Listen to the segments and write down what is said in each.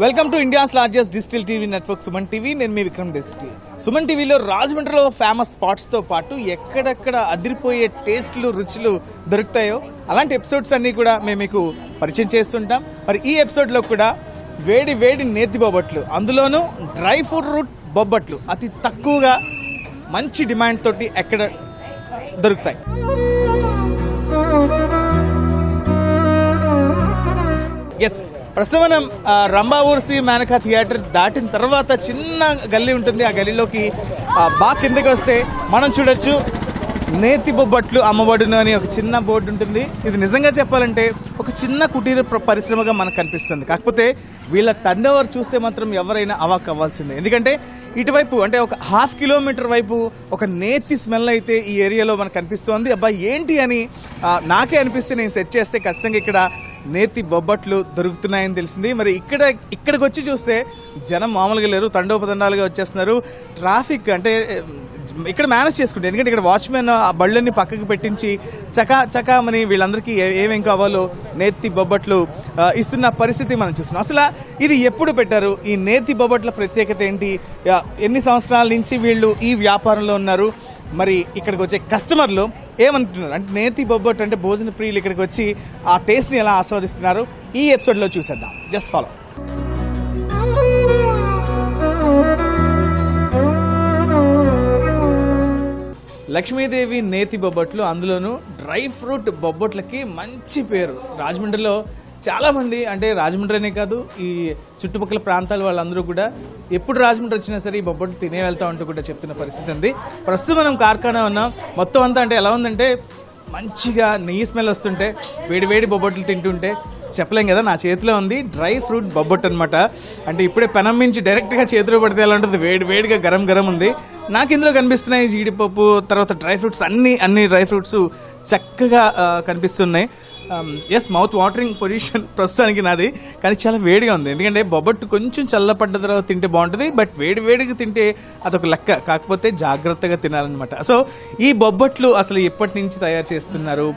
Welcome to India's largest digital TV network Suman TV. నేను మీ విక్రమ్ డెసిటీ సుమన్ టీవీలో రాజమండ్రిలో ఫేమస్ స్పాట్స్తో పాటు ఎక్కడెక్కడ అదిరిపోయే టేస్ట్లు రుచులు దొరుకుతాయో అలాంటి ఎపిసోడ్స్ అన్నీ కూడా మేము మీకు పరిచయం చేస్తుంటాం. మరి ఈ ఎపిసోడ్లో కూడా వేడి వేడి నేతి బొబ్బట్లు అందులోనూ డ్రై ఫ్రూట్ రూట్ బొబ్బట్లు అతి తక్కువగా మంచి డిమాండ్ తోటి ఎక్కడ దొరుకుతాయి. ఎస్ ప్రస్తుతం మనం రంభావూర్సి మేనకా థియేటర్ దాటిన తర్వాత చిన్న గల్లీ ఉంటుంది. ఆ గల్లీలోకి బాగా కిందకి వస్తే మనం చూడొచ్చు నేతి బొబ్బట్లు అమ్మబడును అని ఒక చిన్న బోర్డు ఉంటుంది. ఇది నిజంగా చెప్పాలంటే ఒక చిన్న కుటీర పరిశ్రమగా మనకు కనిపిస్తుంది. కాకపోతే వీళ్ళ టర్న్ ఓవర్ చూస్తే మాత్రం ఎవరైనా అవాక్ అవ్వాల్సిందే. ఎందుకంటే ఇటువైపు అంటే ఒక హాఫ్ కిలోమీటర్ వైపు ఒక నేతి స్మెల్ అయితే ఈ ఏరియాలో మనకు కనిపిస్తోంది. అబ్బాయి ఏంటి అని నాకే అనిపిస్తే నేను సెట్ చేస్తే ఖచ్చితంగా ఇక్కడ నేతి బొబ్బట్లు దొరుకుతున్నాయని తెలిసింది. మరి ఇక్కడ ఇక్కడికి వచ్చి చూస్తే జనం మామూలుగా లేరు తండోపతండాలుగా వచ్చేస్తున్నారు. ట్రాఫిక్ అంటే ఇక్కడ మేనేజ్ చేసుకుంటే ఎందుకంటే ఇక్కడ వాచ్మెన్ ఆ బళ్ళని పక్కకి పెట్టించి చకా చకామని వీళ్ళందరికీ ఏ- ఏమేం కావాలో నేతి బొబ్బట్లు ఇస్తున్న పరిస్థితి మనం చూస్తున్నాం. అసలు ఇది ఎప్పుడు పెట్టారు? ఈ నేతి బొబ్బట్ల ప్రత్యేకత ఏంటి? ఎన్ని సంవత్సరాల నుంచి వీళ్ళు ఈ వ్యాపారంలో ఉన్నారు? మరి ఇక్కడికి వచ్చే కస్టమర్లు ఏమంటున్నారు? అంటే నేతి బొబ్బట్ అంటే భోజన ప్రియులు ఇక్కడికి వచ్చి ఆ టేస్ట్ని ఎలా ఆస్వాదిస్తున్నారు? ఈ ఎపిసోడ్లో చూసేద్దాం. జస్ట్ ఫాలో లక్ష్మీదేవి నేతి బొబ్బట్లు అందులోనూ డ్రై ఫ్రూట్ బొబ్బట్లకి మంచి పేరు. రాజమండ్రిలో చాలా మంది అంటే రాజమండ్రి అనే కాదు ఈ చుట్టుపక్కల ప్రాంతాల వాళ్ళందరూ కూడా ఎప్పుడు రాజమండ్రి వచ్చినా సరే ఈ బొబ్బట్లు తినే వెళ్తా ఉంటూ కూడా చెప్తున్న పరిస్థితి ఉంది. ప్రస్తుతం మనం కార్ఖానా ఉన్నాం. మొత్తం అంతా అంటే ఎలా ఉందంటే మంచిగా నెయ్యి స్మెల్ వస్తుంటే వేడి వేడి బొబ్బట్లు తింటుంటే చెప్పలేం కదా నా చేతిలో ఉంది డ్రై ఫ్రూట్ బొబ్బట్ అనమాట అంటే ఇప్పుడే పెనం మించి డైరెక్ట్గా చేతిలో పడితే ఎలా ఉంటుంది? వేడి వేడిగా గరం గరం ఉంది. నాకు ఇందులో కనిపిస్తున్నాయి జీడిపప్పు తర్వాత డ్రై ఫ్రూట్స్ అన్ని అన్ని డ్రై ఫ్రూట్స్ చక్కగా కనిపిస్తున్నాయి. ఎస్ మౌత్ వాటరింగ్ పొజిషన్ ప్రస్తుతానికి నాది కానీ చాలా వేడిగా ఉంది. ఎందుకంటే బొబ్బట్టు కొంచెం చల్లపడ్డ తర్వాత తింటే బాగుంటుంది బట్ వేడి వేడిగా తింటే అదొక లెక్క. కాకపోతే జాగ్రత్తగా తినాలన్నమాట. సో ఈ బొబ్బట్లు అసలు ఎప్పటి నుంచి తయారు చేస్తున్నారు?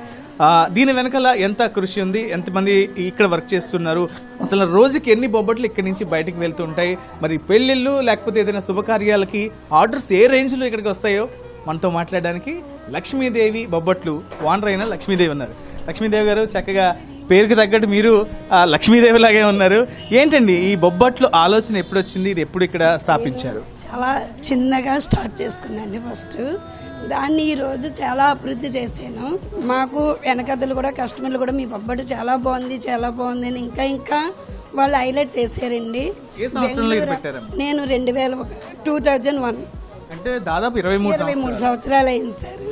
దీని వెనకాల ఎంత కృషి ఉంది? ఎంతమంది ఇక్కడ వర్క్ చేస్తున్నారు? అసలు రోజుకి ఎన్ని బొబ్బట్లు ఇక్కడి నుంచి బయటకు వెళ్తుంటాయి? మరి పెళ్ళిళ్ళు లేకపోతే ఏదైనా శుభకార్యాలకి ఆర్డర్స్ ఏ రేంజ్లో ఇక్కడికి వస్తాయో మనతో మాట్లాడడానికి లక్ష్మీదేవి బొబ్బట్లు. ఓనర్ అయిన లక్ష్మీదేవి ఉన్నారు. లక్ష్మీదేవి గారు చక్కగా పేరుకి తగ్గట్టు మీరు లక్ష్మీదేవి లాగే ఉన్నారు. ఏంటండి ఈ బొబ్బట్లు ఆలోచన ఎప్పుడు వచ్చింది ఇది ఎప్పుడు ఇక్కడ స్థాపించారు? చాలా చిన్నగా స్టార్ట్ చేసుకున్నాను ఫస్ట్. దాన్ని ఈరోజు చాలా అభివృద్ధి చేశాను. మాకు వెనకద్దలు కూడా కస్టమర్లు కూడా మీ బొబ్బటి చాలా బాగుంది చాలా బాగుంది అని ఇంకా ఇంకా వాళ్ళు హైలైట్ చేశారండి? నేను రెండు వేల టూ థౌజండ్ వన్. అంటే దాదాపు ఇరవై మూడు ఇరవై మూడు సంవత్సరాలు అయింది సార్.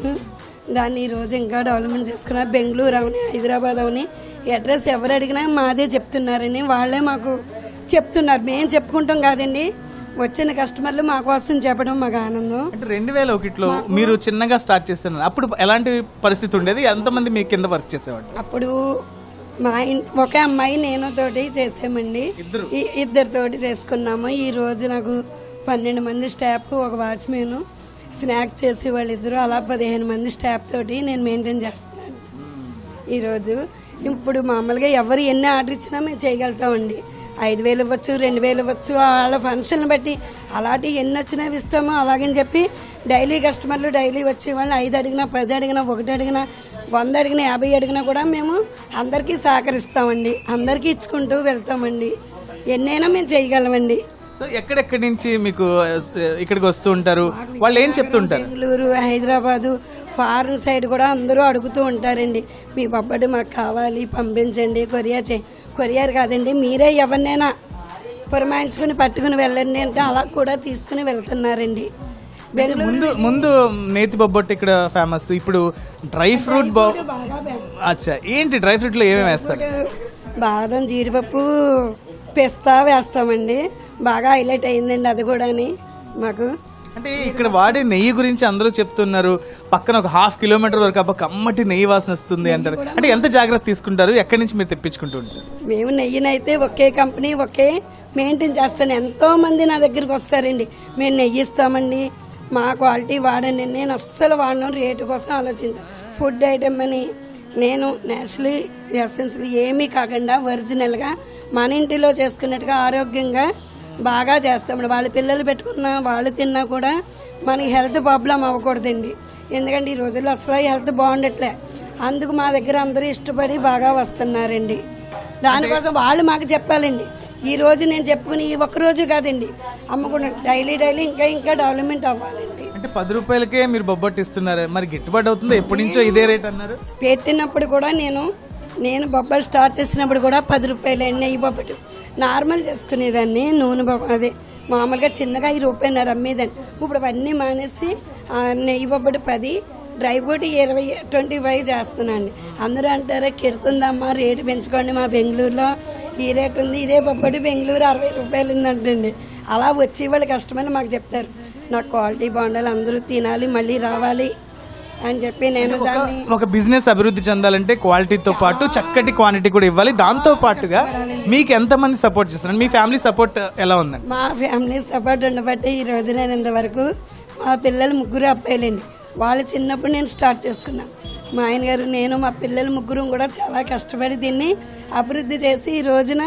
దాన్ని ఈ రోజు ఇంకా డెవలప్మెంట్ చేసుకున్నా. బెంగళూరు అవని హైదరాబాద్ అవని అడ్రస్ ఎవరు అడిగినా మాదే చెప్తున్నారని వాళ్ళే మాకు చెప్తున్నారు. మేము చెప్పుకుంటాం కాదండి. వచ్చిన కస్టమర్లు మా కోసం చెప్పడం మాకు ఆనందం. అంటే రెండు వేల ఒకటిలో మీరు చిన్నగా స్టార్ట్ చేస్తున్నారు అప్పుడు ఎలాంటి పరిస్థితి ఉండేది? ఎంతమంది మీ కింద వర్క్ చేసేవాళ్ళు? అప్పుడు మా ఒక అమ్మాయి నేను తోటి చేసామండి. ఇద్దరితోటి చేసుకున్నాము. ఈ రోజు నాకు పన్నెండు మంది స్టాఫ్ ఒక వాచ్మెన్ స్నాక్ చేసి వాళ్ళిద్దరు అలా పదిహేను మంది స్టాఫ్ తోటి నేను మెయింటైన్ చేస్తున్నాను ఈరోజు ఇప్పుడు మామూలుగా ఎవరు ఎన్ని ఆర్డర్ ఇచ్చినా మేము చేయగలుగుతామండి. ఐదు వేలు ఇవ్వచ్చు రెండు వేలు ఇవ్వచ్చు వాళ్ళ ఫంక్షన్ బట్టి అలాంటి ఎన్ని వచ్చినా ఇస్తాము అలాగని చెప్పి డైలీ కస్టమర్లు డైలీ వచ్చే వాళ్ళు ఐదు అడిగినా పది అడిగినా ఒకటి అడిగినా వంద అడిగినా యాభై అడిగినా కూడా మేము అందరికీ సహకరిస్తామండి. అందరికీ ఇచ్చుకుంటూ వెళ్తామండి. ఎన్నైనా మేము చేయగలమండి. సో ఎక్కడెక్కడి నుంచి మీకు ఇక్కడికి వస్తూ ఉంటారు? వాళ్ళు ఏం చెప్తుంటారు బెంగళూరు హైదరాబాదు ఫారెన్ సైడ్ కూడా అందరూ అడుగుతూ ఉంటారండి. మీ బొబ్బడి మాకు కావాలి పంపించండి కొరియర్ చే కొరియర్ కాదండి. మీరే ఎవరినైనా పురమాయించుకుని పట్టుకుని వెళ్ళండి అంటే అలా కూడా తీసుకుని వెళ్తున్నారండి. ముందు ముందు నేతి బొబ్బట్టు ఇక్కడ ఫేమస్ ఇప్పుడు డ్రై ఫ్రూట్ అచ్చా ఏంటి డ్రై ఫ్రూట్లో ఏమేమి వేస్తారు బాదం జీడిపప్పు పిస్తా వేస్తామండి. బాగా హైలైట్ అయిందండి అది కూడాని మాకు. అంటే ఇక్కడ వాడే నెయ్యి గురించి అందరూ చెప్తున్నారు. పక్కన ఒక హాఫ్ కిలోమీటర్ వరకు అబ్బా కమ్మటి నెయ్యి వాసన వస్తుంది అంటారు. అంటే ఎంత జాగ్రత్త తీసుకుంటారు? ఎక్కడి నుంచి మీరు తెప్పించుకుంటూ ఉంటారు? మేము నెయ్యినైతే ఒకే కంపెనీ ఒకే మెయింటైన్ చేస్తాను. ఎంతో మంది నా దగ్గరికి వస్తారండి. మేము నెయ్యి ఇస్తామండి. మా క్వాలిటీ వాడండి. నేను అస్సలు వాడను. రేటు కోసం ఆలోచించాను ఫుడ్ ఐటమ్ అని నేను నేషనల్ ఎసెన్స్లు ఏమీ కాకుండా ఒరిజినల్గా మన ఇంటిలో చేసుకున్నట్టుగా ఆరోగ్యంగా బాగా చేస్తామండి. వాళ్ళ పిల్లలు పెట్టుకున్న వాళ్ళు తిన్నా కూడా మనకి హెల్త్ ప్రాబ్లం అవ్వకూడదండి. ఎందుకంటే ఈ రోజుల్లో అసలు హెల్త్ బాగుండట్లే. అందుకు మా దగ్గర అందరూ ఇష్టపడి బాగా వస్తున్నారండి. దానికోసం వాళ్ళు మాకు చెప్పాలండి. ఈ రోజు నేను చెప్పుకుని ఈ ఒక్క రోజు కాదండి. అమ్మకుండా డైలీ డైలీ ఇంకా ఇంకా డెవలప్మెంట్ అవ్వాలండి. అంటే పది రూపాయలకే మీరు బొబ్బట్టు ఇస్తున్నారు మరి గిట్టుబాటు అవుతుందో? ఎప్పటి నుంచో ఇదే రేట్ అన్నారు? పెట్టినప్పుడు కూడా నేను నేను బొబ్బలు స్టార్ట్ చేసినప్పుడు కూడా పది రూపాయలు నెయ్యి బొబ్బట్టు నార్మల్ చేసుకునేదాన్ని నూనె బొబ్బ అదే మామూలుగా చిన్నగా ఐదు రూపాయలు అమ్మేదాన్ని ఇప్పుడు అవన్నీ మానేసి నెయ్యి బొబ్బటి పది డ్రై ఫ్రూట్ ఇరవై ట్వంటీ ఫైవ్ చేస్తున్నాండి అందరూ అంటారు కిడుతుందమ్మా రేటు పెంచుకోండి మా బెంగళూరులో. ఈ రేట్ ఉంది ఇదే బొబ్బటి బెంగళూరు అరవై రూపాయలు ఉందంటండి అలా వచ్చి వాళ్ళు కష్టమని మాకు చెప్తారు. నాకు క్వాలిటీ బాగుండాలి అందరూ తినాలి మళ్ళీ రావాలి. అని చెప్పి నేను దాన్ని ఒక బిజినెస్ అభివృద్ధి చెందాలంటే క్వాలిటీతో పాటు చక్కటి క్వాంటిటీ కూడా ఇవ్వాలి. దాంతో పాటుగా మీకు ఎంతమంది సపోర్ట్ చేస్తున్నారు? మీ ఫ్యామిలీ సపోర్ట్ ఎలా ఉందండి? మా ఫ్యామిలీ సపోర్ట్ ఉండబట్టి ఈ రోజు నేను ఇంతవరకు మా పిల్లలు ముగ్గురు అబ్బాయిలండి. వాళ్ళు చిన్నప్పుడు నేను స్టార్ట్ చేసుకున్నాను మా ఆయన గారు నేను మా పిల్లలు ముగ్గురు కూడా చాలా కష్టపడి దీన్ని అభివృద్ధి చేసి ఈ రోజున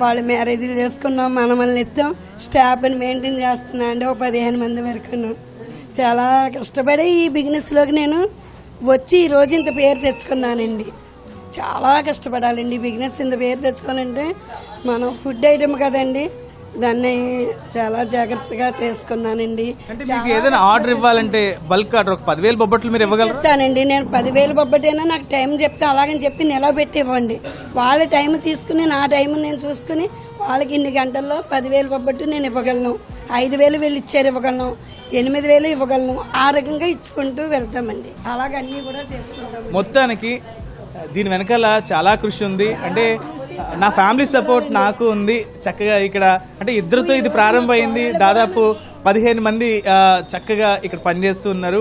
వాళ్ళు మ్యారేజీలు చేసుకున్నాం మనమల్ని ఎత్తాం. స్టాఫ్ని మెయింటైన్ చేస్తున్నా అండి ఒక పదిహేను మంది వరకు చాలా కష్టపడి ఈ బిజినెస్లోకి నేను వచ్చి ఈ రోజు ఇంత పేరు తెచ్చుకున్నానండి. చాలా కష్టపడాలండి ఈ బిజినెస్ ఇంత పేరు తెచ్చుకోవాలంటే. మనం ఫుడ్ ఐటమ్ కదండి దాన్ని చాలా జాగ్రత్తగా చేసుకున్నానండి. ఏదైనా ఆర్డర్ ఇవ్వాలంటే బల్క్ ఆర్డర్ ఒక పదివేలు బొబ్బట్లు మీరు ఇవ్వగలరు? ఇస్తానండి. నేను పదివేలు బొబ్బటైనా నాకు టైం చెప్తే అలాగని చెప్పి నిలబెట్టి ఇవ్వండి వాళ్ళ టైం తీసుకుని నా టైం నేను చూసుకుని వాళ్ళకి ఇన్ని గంటల్లో పదివేలు బొబ్బట్టు నేను ఇవ్వగలను. ఐదు వేలు వీళ్ళు ఇచ్చారు ఇవ్వగలను ఎనిమిది వేలు ఇవ్వగలను ఆ రకంగా ఇచ్చుకుంటూ వెళ్తామండి. అలాగ అన్నీ కూడా చేసుకుంటాం. మొత్తానికి దీని వెనకాల చాలా కృషి ఉంది. అంటే నా ఫ్యామిలీ సపోర్ట్ నాకు ఉంది. చక్కగా ఇక్కడ అంటే ఇద్దరితో ఇది ప్రారంభమైంది. దాదాపు పదిహేను మంది చక్కగా ఇక్కడ పనిచేస్తున్నారు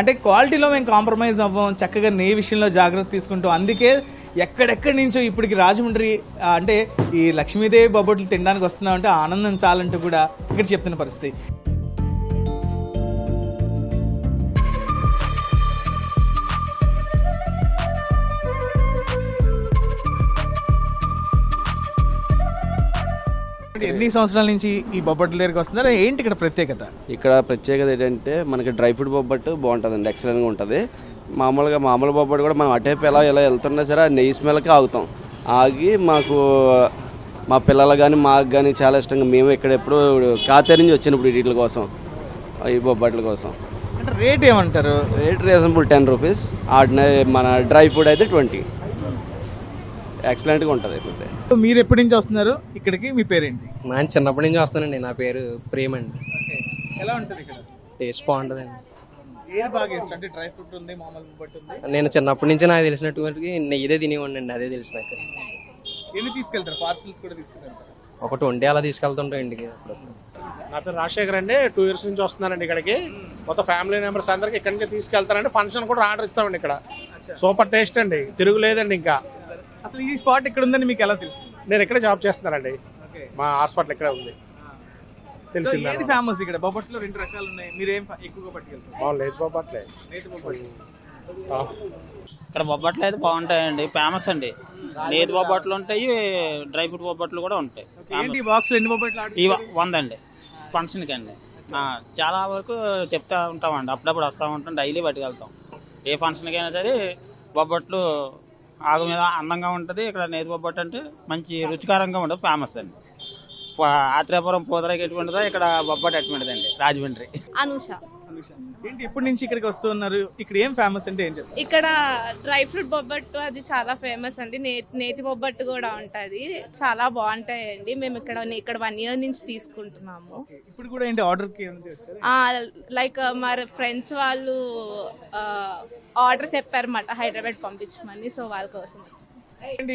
అంటే క్వాలిటీలో మేము కాంప్రమైజ్ అవ్వం చక్కగా నెయ్యి విషయంలో జాగ్రత్త తీసుకుంటాం అందుకే ఎక్కడెక్కడి నుంచో ఇప్పటికి రాజమండ్రి అంటే ఈ లక్ష్మీదేవి బొబ్బట్లు తినడానికి వస్తున్నామంటే ఆనందం చాలంటూ కూడా ఇక్కడ చెప్తున్న పరిస్థితి. ఎన్ని సంవత్సరాల నుంచి ఈ బొబ్బట్ల దగ్గరికి వస్తున్నారు? ఏంటి ఇక్కడ ప్రత్యేకత? ఇక్కడ ప్రత్యేకత ఏంటంటే మనకి డ్రై ఫ్రూట్ బొబ్బట్టు బాగుంటుందండి ఎక్సలెంట్గా ఉంటుంది. మామూలుగా మామూలు బొబ్బట్టు కూడా మనం అటేపు ఎలా ఎలా వెళ్తున్నా సరే ఆ నెయ్యి స్మెల్కి ఆగుతాం. ఆగి మాకు మా పిల్లలు కానీ మాకు కానీ చాలా ఇష్టంగా మేము ఇక్కడ ఎప్పుడు కాతే నుంచి వచ్చినప్పుడు వీటి కోసం ఈ బొబ్బట్ల కోసం. అంటే రేట్ ఏమంటారు? Rate reasonable ten rupees ordinary మన డ్రై ఫ్రూట్ అయితే ట్వంటీ. ఎక్సలెంట్గా ఉంటుంది ఫుడ్ మీరు ఎప్పటి నుంచి వస్తున్నారు? ఇక్కడికి మీ పేరేంటి? నేను చిన్నప్పటి నుంచి వస్తానండి నా పేరు ప్రేమ్ అండి. ఎలా ఉంటుంది ఇక్కడ? టేస్ట్ బాగుంటుందండి. ఏది బాగా ఇష్టం అంటే డ్రై ఫ్రూట్ ఉంది మామూలు బొబ్బట్టు ఉంది. నేను చిన్నప్పటి నుంచి నాకు తెలిసినటువంటి నెయ్యిదే తినేవాడిని అండి అదే తెలిసి నాకు. ఎన్ని తీసుకెళ్తారు? పార్సల్స్ కూడా తీసుకెళ్తారు. ఒక ట్వంటీ అలా తీసుకెళ్తుంటాం ఇంటికి. నా పేరు రాజశేఖర్ అండి. టూ ఇయర్స్ నుంచి వస్తున్నానండి ఇక్కడికి. మొత్తం ఫ్యామిలీ మెంబర్స్ అందరికి ఇక్కడి నుంచి తీసుకెళ్తానండి. ఫంక్షన్ కూడా ఆర్డర్ ఇస్తామండి ఇక్కడ. సూపర్ టేస్ట్ అండి. తిరుగులేదండి ఇంకా. అసలు ఈ స్పాట్ ఇక్కడ ఉందని మీకు ఎలా తెలుసు? నేను ఇక్కడే జాబ్ చేస్తున్నానండి. మా హాస్పిటల్ ఇక్కడే ఉంది. తెలిసిందా? ఏది ఫేమస్ ఇక్కడ? బొబ్బట్లో రెండు రకాలు ఉన్నాయి మీరు ఏం ఎక్కువగా పట్టుకెళ్తారు? లేదు బొబ్బట్లు. ఇక్కడ బొబ్బట్లు అయితే బాగుంటాయండి. ఫేమస్ అండి. నేతి బొబ్బట్లు ఉంటాయి డ్రై ఫ్రూట్ బొబ్బట్లు కూడా ఉంటాయి. ఏంటి బాక్స్ ఎన్ని బొబ్బట్లు వంద అండి ఫంక్షన్కి అండి ఆ, చాలా వరకు చెప్తా ఉంటామండి. అప్పుడప్పుడు వస్తూ ఉంటాం డైలీ పట్టుకెళ్తాం. ఏ ఫంక్షన్కి అయినా సరే బొబ్బట్లు ఆగు మీద అందంగా ఉంటుంది. ఇక్కడ నేతి బొబ్బట్టు అంటే మంచి రుచికరంగా ఉంటుంది ఫేమస్ అండి. ఆత్రేయపురం పూదరకి ఎటువంటిదో ఇక్కడ బొబ్బట్టు ఎటువంటిదండి రాజమండ్రి. అనూష. ఏంటి ఎప్పటి నుంచి ఇక్కడికి వస్తూ ఉన్నారు? ఇక్కడ ఏం ఫేమస్ అంటే ఏం చెప్తారు ఇక్కడ డ్రై ఫ్రూట్ బొబ్బట్టు అది చాలా ఫేమస్ అండి. నే నేతి బొబ్బట్టు కూడా ఉంటది. చాలా బాగుంటాయండి. మేము ఇక్కడ ఇక్కడ వన్ ఇయర్ నుంచి తీసుకుంటున్నాము. ఇప్పుడు కూడా ఏంటి ఆర్డర్ లైక్ మరి ఫ్రెండ్స్ వాళ్ళు ఆర్డర్ చెప్పారన్నమాట హైదరాబాద్ పంపించమని. సో వాళ్ళ కోసం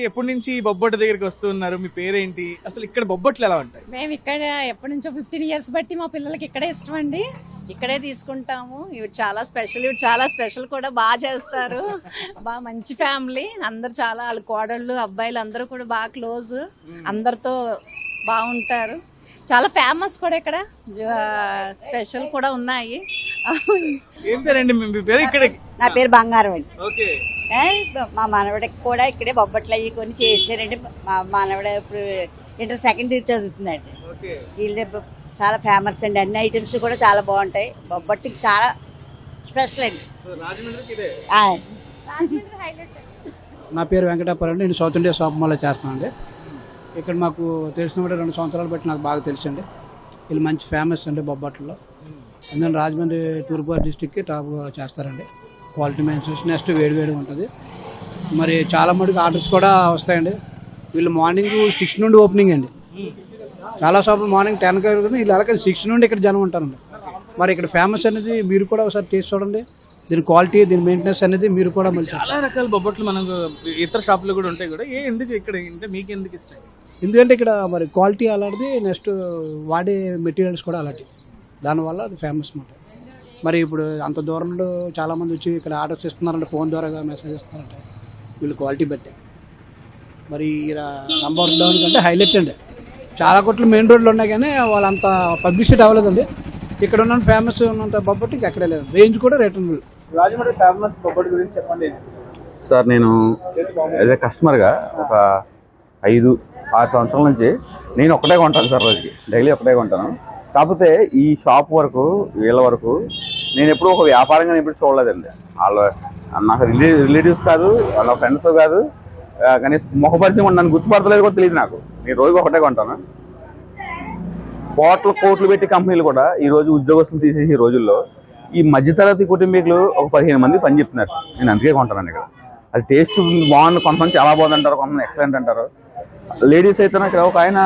ఎప్పటి నుంచి ఈ బొబ్బట్టు దగ్గరికి వస్తూ ఉన్నారు మీ పేరేంటి? అసలు ఇక్కడ బొబ్బట్లు ఎలా ఉంటాయి? మేము ఇక్కడ ఎప్పటి నుంచో ఫిఫ్టీన్ ఇయర్స్ బట్టి మా పిల్లలకి ఇక్కడే ఇష్టం అండి. ఇక్కడే తీసుకుంటాము. ఇవి చాలా స్పెషల్ ఇవి చాలా స్పెషల్ కూడా బాగా చేస్తారు. బాగా మంచి ఫ్యామిలీ అందరు చాలా వాళ్ళ కోడళ్ళు అబ్బాయిలు అందరూ కూడా బాగా క్లోజ్ అందరితో బాగుంటారు. చాలా ఫేమస్ కూడా ఇక్కడ. స్పెషల్ కూడా ఉన్నాయి. ఏం పేరండి? మీ మీ పేరు ఇక్కడ? నా పేరు బంగారం అండి. ఓకే. మా మనవడికి కూడా ఇక్కడే బొబ్బట్లు అవి కొన్ని చేశారండి. మా మనవడ ఇప్పుడు ఇంటర్ సెకండ్ ఇయర్ చదువుతుందండి. ఓకే. వీళ్ళు చాలా ఫేమస్ అండి. అన్ని ఐటమ్స్ కూడా చాలా బాగుంటాయి. బొబ్బట్టుకి చాలా స్పెషల్ అండి. రాజమండ్రికి ఇదే? ఆ. నా పేరు వెంకటాపురం అండి. నేను సౌత్ ఇండియా షాప్ మాల్లో చేస్తానండి. ఇక్కడ మాకు తెలిసిన రెండు సంవత్సరాలు బట్టి నాకు బాగా తెలుసండి. వీళ్ళు మంచి ఫేమస్ అండి బొబ్బట్లలో. అందుకని రాజమండ్రి తూర్పుగోదావరి డిస్టిక్కి టాప్ చేస్తారండి. క్వాలిటీ మెన్సెస్ నెక్స్ట్ వేడి వేడి ఉంటుంది. మరి చాలా మటుకు ఆర్డర్స్ కూడా వస్తాయండి. వీళ్ళు మార్నింగ్ సిక్స్ నుండి ఓపెనింగ్ అండి. చాలా షాపులు మార్నింగ్ టెన్ కానీ వీళ్ళు అలాగే సిక్స్ నుండి ఇక్కడ జనం ఉంటారండి. మరి ఇక్కడ ఫేమస్ అనేది మీరు కూడా ఒకసారి టేస్ట్ చూడండి. దీని క్వాలిటీ దీని మెయింటెనెన్స్ అనేది మీరు కూడా మళ్ళీ చాలా రకాల బొబ్బట్లు మనకు ఇతర షాపులు కూడా ఉంటాయి కూడా. ఏ ఎందుకు ఇక్కడ? అంటే మీకు ఎందుకు ఇష్టం? ఎందుకంటే ఇక్కడ మరి క్వాలిటీ అలాంటిది నెక్స్ట్ వాడే మెటీరియల్స్ కూడా అలాంటివి దానివల్ల అది ఫేమస్ మాట. మరి ఇప్పుడు అంత దూరం నుండి చాలా మంది వచ్చి ఇక్కడ ఆర్డర్స్ ఇస్తున్నారంటే ఫోన్ ద్వారా మెసేజ్ ఇస్తున్నారంటే వీళ్ళు క్వాలిటీ బట్టే. మరి నంబర్ డౌన్ కంటే హైలైట్ అండి. చాలా కొట్లు మెయిన్ రోడ్లు ఉన్నాయి కానీ వాళ్ళంత పబ్లిసిటీ అవ్వలేదండి. ఇక్కడ ఉన్న ఫేమస్ ఉన్నంత బొబ్బట్టి ఇంకా ఎక్కడే లేదు. రేంజ్ కూడా రీటర్నబుల్ రాజమండ్రి ఫేమస్ బొబ్బట్ గురించి చెప్పండి. సార్ నేను యాజ్ ఏ కస్టమర్గా ఒక ఐదు ఆరు సంవత్సరాల నుంచి నేను ఒకటే కొంటాను సార్ రోజుకి. డైలీ ఒకటే కొంటాను. కాకపోతే ఈ షాప్ వరకు వీళ్ళ వరకు నేను ఎప్పుడూ ఒక వ్యాపారంగా ఎప్పుడు చూడలేదండి. వాళ్ళ నాకు రిలే రిలేటివ్స్ కాదు వాళ్ళ ఫ్రెండ్స్ కాదు కనీసం ముఖపరిచయం ఉండి నన్ను గుర్తుపడతలేదు కూడా తెలియదు నాకు. నేను రోజుకి ఒకటే కొంటాను. కోట్ల కోట్లు పెట్టి కంపెనీలు కూడా ఈ రోజు ఉద్యోగస్తులు తీసేసి ఈ రోజుల్లో ఈ మధ్యతరగతి కుటుంబీకులు ఒక పదిహేను మంది పని చెప్తున్నారు నేను అందుకే కొంటాను ఇక్కడ. అది టేస్ట్ బాగుంది కొంతమంది చాలా బాగుంది అంటారు కొంతమంది ఎక్సలెంట్ అంటారు. లేడీస్ అయితే ఇక్కడ ఒక ఆయన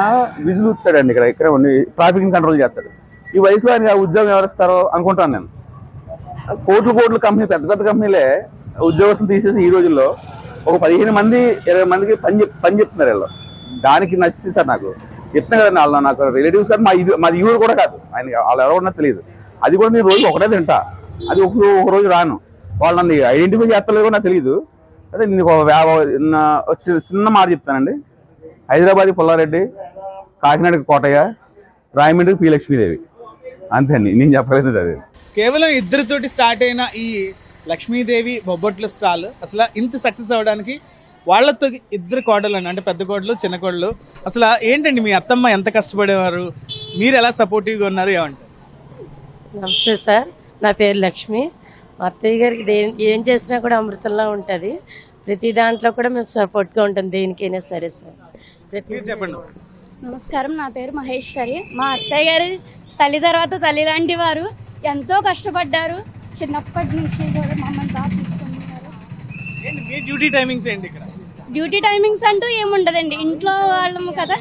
విజులు ఊపుతాడండి ఇక్కడ ఇక్కడ ఉండి ట్రాఫిక్ కంట్రోల్ చేస్తాడు. ఈ వయసులో ఆయన ఉద్యోగం ఎవరిస్తారో అనుకుంటాను నేను. కోట్లు కోట్ల కంపెనీ పెద్ద పెద్ద కంపెనీలే ఉద్యోగస్తులు తీసేసి ఈ రోజుల్లో ఒక పదిహేను మంది ఇరవై మందికి పని చెప్ పని చెప్తున్నారు వీళ్ళు. దానికి నచ్చితే సార్ నాకు. చెప్తున్నా కదండి వాళ్ళు నాకు రిలేటివ్స్ కాదు మా ఇది మాది ఊరు కూడా కాదు. ఆయన వాళ్ళు ఎవరో ఉన్నా తెలియదు. అది కూడా నేను రోజు ఒకటే తింటా. అది ఒక ఒక రోజు రాను. వాళ్ళు నన్ను ఐడెంటిఫై చేస్తలేదు కూడా నాకు తెలియదు. అదే నేను ఒక చిన్న మాట చెప్తానండి. హైదరాబాద్ పుల్లారెడ్డి కాకినాడ కోటయ్య రాయమండ్రి పి లక్ష్మీదేవి. అంతే అండి నేను చెప్పలేదు అది. కేవలం ఇద్దరితోటి స్టార్ట్ అయిన ఈ లక్ష్మీదేవి బొబ్బట్ల స్టాల్ అసలు ఇంత సక్సెస్ అవ్వడానికి వాళ్ళతో ఇద్దరు కోడలు అంటే పెద్ద కోడలు చిన్న కోడలు. అసలు ఏంటండి మీ అత్తమ్మ ఎంత కష్టపడేవారు? మీరు ఎలా సపోర్టివ్గా ఉన్నారు ఏమంటారు? నమస్తే సార్ నా పేరు లక్ష్మి. మా అత్తయ్య గారికి ఏం చేసినా కూడా అమృతంలా ఉంటుంది. ప్రతి దాంట్లో కూడా మేము సపోర్ట్గా ఉంటాం దేనికైనా సరే సార్. ప్రతి చెప్పండి. నమస్కారం నా పేరు మహేశ్వరి. మా అత్తయ్య గారి తల్లి తర్వాత తల్లి లాంటి వారు ఎంతో కష్టపడ్డారు. చిన్నప్పటి నుంచి కూడా మమ్మల్ని బాగా చూసుకుంటున్నారు. ఏంటి మీ డ్యూటీ టైమింగ్స్ ఏంటి ఇక్కడ? డ్యూటీ టైమింగ్స్ అంటూ ఏముండదండి. ఇంట్లో వాళ్ళము కదా.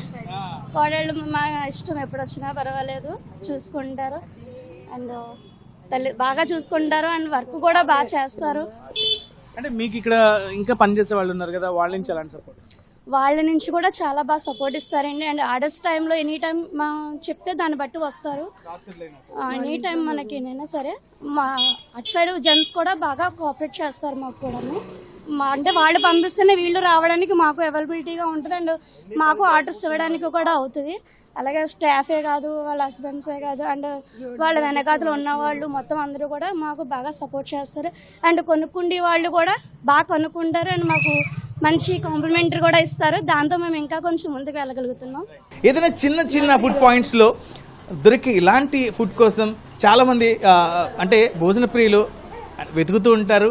కోడళ్ళు మా ఇష్టం ఎప్పుడు వచ్చినా పర్వాలేదు చూసుకుంటారు. అండ్ తల్లి బాగా చూసుకుంటారు అండ్ వర్క్ కూడా బాగా చేస్తారు. అంటే మీకు ఇక్కడ ఇంకా పని చేసే వాళ్ళు ఉన్నారు కదా వాళ్ళ నుంచి ఎలాంటి సపోర్ట్ వాళ్ళ నుంచి కూడా చాలా బాగా సపోర్ట్ ఇస్తారండి. అండ్ ఆర్డర్స్ టైంలో ఎనీ టైం మా చెప్తే దాన్ని బట్టి వస్తారు. ఎనీ టైం మనకి ఏదైనా సరే మా అటు సైడ్ జెంట్స్ కూడా బాగా కోఆపరేట్ చేస్తారు మాకు కూడా మా అంటే వాళ్ళు పంపిస్తేనే వీళ్ళు రావడానికి మాకు అవైలబిలిటీగా ఉంటుంది. అండ్ మాకు ఆర్డర్స్ ఇవ్వడానికి కూడా అవుతుంది. అలాగే స్టాఫే కాదు వాళ్ళ హస్బెండ్సే కాదు అండ్ వాళ్ళ వెనకాతలు ఉన్న వాళ్ళు మొత్తం అందరూ కూడా మాకు బాగా సపోర్ట్ చేస్తారు. అండ్ కొనుక్కుండే వాళ్ళు కూడా బాగా కొనుక్కుంటారు అండ్ మాకు మంచి కాంప్లిమెంటరీ కూడా ఇస్తారు. దాంతో మేము ఇంకా కొంచెం ముందుకు వెళ్ళగలుగుతున్నాం. ఏదైనా చిన్న చిన్న ఫుడ్ పాయింట్స్లో దొరికి ఇలాంటి ఫుడ్ కోసం చాలా మంది అంటే భోజన ప్రియులు వెతుకుతూ ఉంటారు.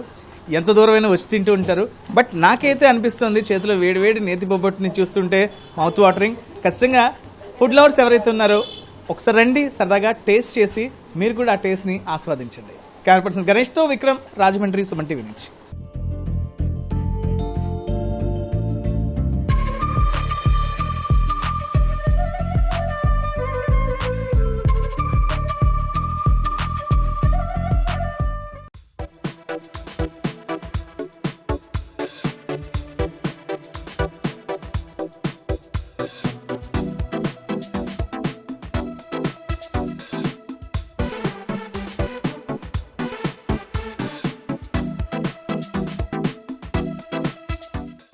ఎంత దూరమైనా వచ్చి తింటూ ఉంటారు. బట్ నాకైతే అనిపిస్తుంది చేతిలో వేడి వేడి నేతి బొబ్బట్టుని చూస్తుంటే మౌత్ వాటరింగ్ ఖచ్చితంగా ఫుడ్ లవర్స్ ఎవరైతే ఉన్నారో ఒకసారి రండి సరదాగా టేస్ట్ చేసి మీరు కూడా ఆ టేస్ట్ని ఆస్వాదించండి. కెమెరా పర్సన్ గణేష్తో విక్రమ్ రాజమండ్రి సుమన్ టీవీ నుంచి.